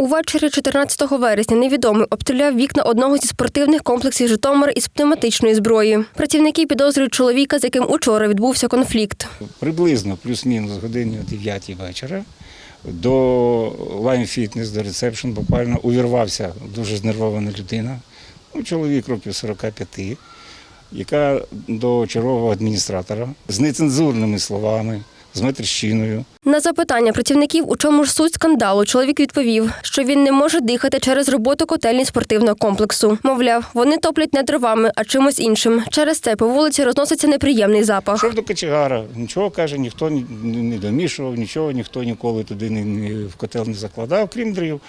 Увечері 14 вересня невідомий обстріляв вікна одного зі спортивних комплексів Житомира із пневматичної зброї. Працівники підозрюють чоловіка, з яким учора відбувся конфлікт. Приблизно плюс-мінус годині о 9 вечора до Line Fitness, до ресепшн буквально увірвався дуже знервована людина, ну, чоловік років 45, яка до чергового адміністратора з нецензурними словами, з матерщиною. На запитання працівників, у чому ж суть скандалу, чоловік відповів, що він не може дихати через роботу котельні спортивного комплексу. Мовляв, вони топлять не дровами, а чимось іншим. Через це по вулиці розноситься неприємний запах. Пішов до кочегара, нічого каже, ніхто ні- не домішував, нічого, ніхто ніколи туди не, не- в котел не закладав, крім дрів.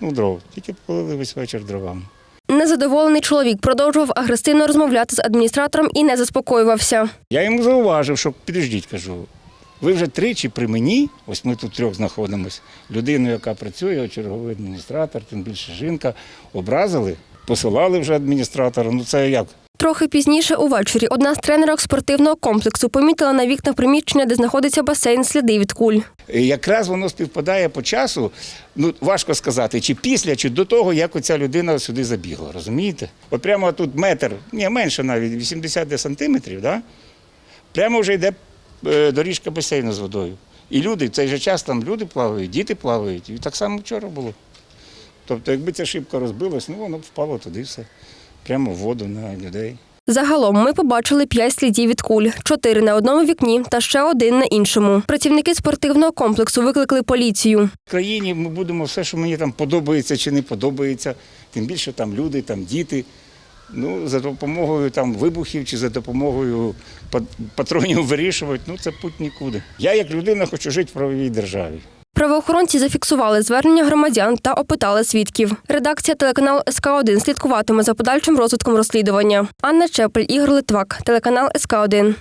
Ну, дров. Тільки полили весь вечір дровами. Незадоволений чоловік продовжував агресивно розмовляти з адміністратором і не заспокоювався. Я йому зауважив, що підождіть, кажу. Ви вже тричі при мені, ось ми тут трьох знаходимося, людину, яка працює, черговий адміністратор, тим більше жінка, образили, посилали вже адміністратора. Ну це як? Трохи пізніше увечері одна з тренерок спортивного комплексу помітила на вікнах приміщення, де знаходиться басейн, сліди від куль. Якраз воно співпадає по часу, ну важко сказати, чи після, чи до того, як оця людина сюди забігла, розумієте? От прямо тут метр, ні, менше навіть, 80 де сантиметрів, да? прямо вже йде доріжка басейну з водою. І люди, в цей же час там люди плавають, діти плавають. І так само вчора було. Тобто, якби ця шибка розбилась, ну воно б впало туди все. Прямо в воду на людей. Загалом ми побачили п'ять слідів від куль: чотири на одному вікні та ще один на іншому. Працівники спортивного комплексу викликали поліцію. В країні ми будемо все, що мені там подобається чи не подобається, тим більше там люди, там діти. Ну, за допомогою там вибухів чи за допомогою патронів вирішувати, ну це путь нікуди. Я як людина хочу жити в правовій державі. Правоохоронці зафіксували звернення громадян та опитали свідків. Редакція телеканал СК 1 слідкуватиме за подальшим розвитком розслідування. Анна Чепель, Ігор Литвак, телеканал СК 1